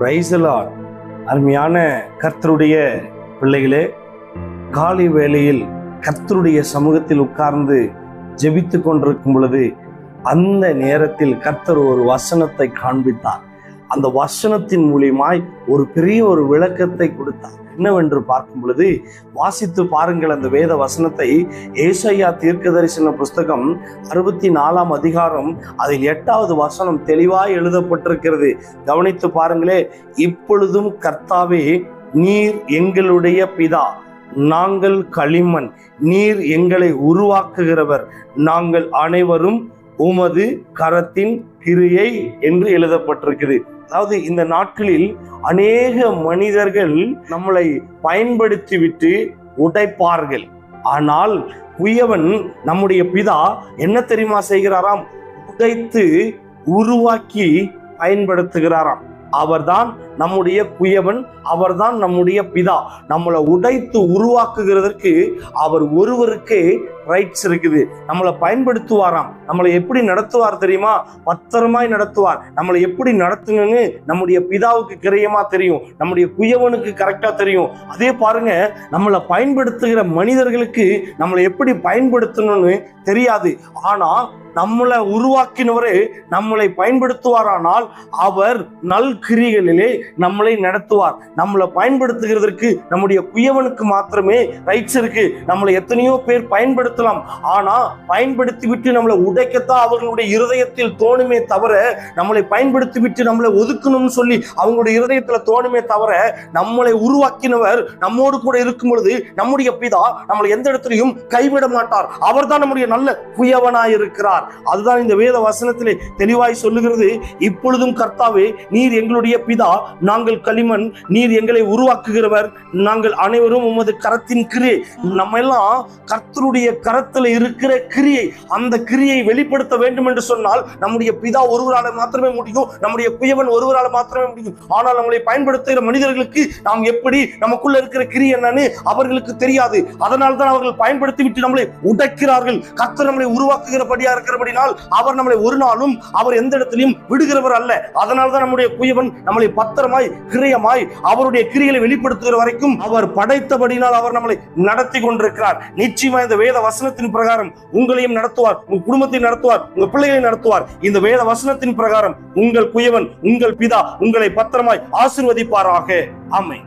Praise the Lord அருமையான கர்த்தருடைய பிள்ளைகளே காலை வேளையில் கர்த்தருடைய சமூகத்தில் உட்கார்ந்து ஜெபித்து கொண்டிருக்கும் பொழுது அந்த நேரத்தில் கர்த்தர் ஒரு வசனத்தை காண்பித்தார். அந்த வசனத்தின் மூலியமாய் ஒரு பெரிய ஒரு விளக்கத்தை கொடுத்தார். என்னவென்று பார்க்கும் பொழுது வாசித்து பாருங்கள் அந்த வேத வசனத்தை. ஏசையா தீர்க்க தரிசன புஸ்தகம் அறுபத்தி நாலாம் அதிகாரம் அதில் எட்டாவது வசனம் தெளிவாய் எழுதப்பட்டிருக்கிறது. கவனித்து பாருங்களே இப்பொழுதும் கர்த்தாவே நீர் எங்களுடைய பிதா நாங்கள் களிமண் நீர் எங்களை உருவாக்குகிறவர் நாங்கள் அனைவரும் உமது கரத்தின் கிரியை என்று எழுதப்பட்டிருக்குது. அதாவது இந்த நாட்களில் அநேக மனிதர்கள் நம்மளை பயன்படுத்திவிட்டு உடைப்பார்கள். ஆனால் குயவன் நம்முடைய பிதா என்ன தெரியுமா செய்கிறாராம்? உடைத்து உருவாக்கி பயன்படுத்துகிறாராம். அவர்தான் நம்முடைய குயவன் அவர்தான் நம்முடைய பிதா. நம்மளை உடைத்து உருவாக்குகிறதற்கு அவர் ஒருவருக்கே ரைட்ஸ் இருக்குது. நம்மளை பயன்படுத்துவாராம். நம்மளை எப்படி நடத்துவார் தெரியுமா? பத்திரமாய் நடத்துவார். நம்மளை எப்படி நடத்துங்கன்னு நம்முடைய பிதாவுக்கு கிரயமா தெரியும். நம்முடைய குயவனுக்கு கரெக்டா தெரியும். அதே பாருங்க நம்மளை பயன்படுத்துகிற மனிதர்களுக்கு நம்மளை எப்படி பயன்படுத்தணும்னு தெரியாது. ஆனா நம்மளை உருவாக்கினவரே நம்மளை பயன்படுத்துவாரானால் அவர் நல் கிரிகளிலே நம்மளை நடத்துவார். நம்மளை பயன்படுத்துகிறதற்கு நம்முடைய குயவனுக்கு மாத்திரமே ரைட்ஸ் இருக்கு. நம்மளை எத்தனையோ பேர் பயன்படுத்தலாம். ஆனா பயன்படுத்தி விட்டு நம்மளை உடைக்கத்தான் அவர்களுடைய இருதயத்தில் தோணுமே தவிர நம்மளை பயன்படுத்தி விட்டு நம்மளை ஒதுக்கணும்னு சொல்லி அவங்களுடைய இருதயத்துல தோணுமே தவிர நம்மளை உருவாக்கினவர் நம்மோடு கூட இருக்கும் பொழுது நம்முடைய பிதா நம்மளை எந்த இடத்துலையும் கைவிட மாட்டார். அவர்தான் நம்முடைய நல்ல குயவனாய் இருக்கிறார். அதுதான் இந்த வேத வசனத்திலே தெளிவாய் சொல்லுகிறது. இப்பொழுதும் கர்த்தாவே நீர் எங்களுடைய பிதா நாங்கள் களிமண் நீர் எங்களை உருவாக்குகிறவர். நாங்கள் அனைவரும் உமது கரத்தின் கிரியை நம்ம எல்லாம் கர்த்தருடைய கரத்துல இருக்கிற கிரியை அந்த கிரியை வெளிப்படுத்த வேண்டும் என்று சொன்னால் நம்முடைய பிதா ஒருவரால மாத்திரமே முடியும் நம்முடைய குயவன் ஒருவரால மாத்திரமே முடியும். ஆனால் நம்மளை பயன்படுத்துகிற மனிதர்களுக்கு நாம் எப்படி நமக்குள்ள இருக்கிற கிரி என்னன்னு அவர்களுக்கு தெரியாது. அதனால் தான் அவர்கள் பயன்படுத்தி விட்டு நம்மளை உடைக்கிறார்கள். கர்த்தர் நம்மளை உருவாக்குகிறபடியா இருக்கிறபடினால் அவர் நம்மளை ஒரு நாளும் அவர் எந்த இடத்திலையும் விடுகிறவர் அல்ல. அதனால் தான் நம்முடைய குயவன் நம்மளை பத்திரமாய் கிரியமாய் அவருடைய கிரிகளை வெளிப்படுத்துகிற வரைக்கும் அவர் படைத்தபடினால் அவர் நம்மளை நடத்தி கொண்டிருக்கிறார். நிச்சயமா இந்த வேத வசனத்தின் பிரகாரம் உங்களையும் நடத்துவார் உங்க குடும்பத்தை நடத்துவார் உங்க பிள்ளைகளை நடத்துவார். இந்த வேத வசனத்தின் பிரகாரம் உங்கள் குயவன் உங்கள் பிதா உங்களை பத்திரமாய் ஆசிர்வதிப்பாராக. ஆமை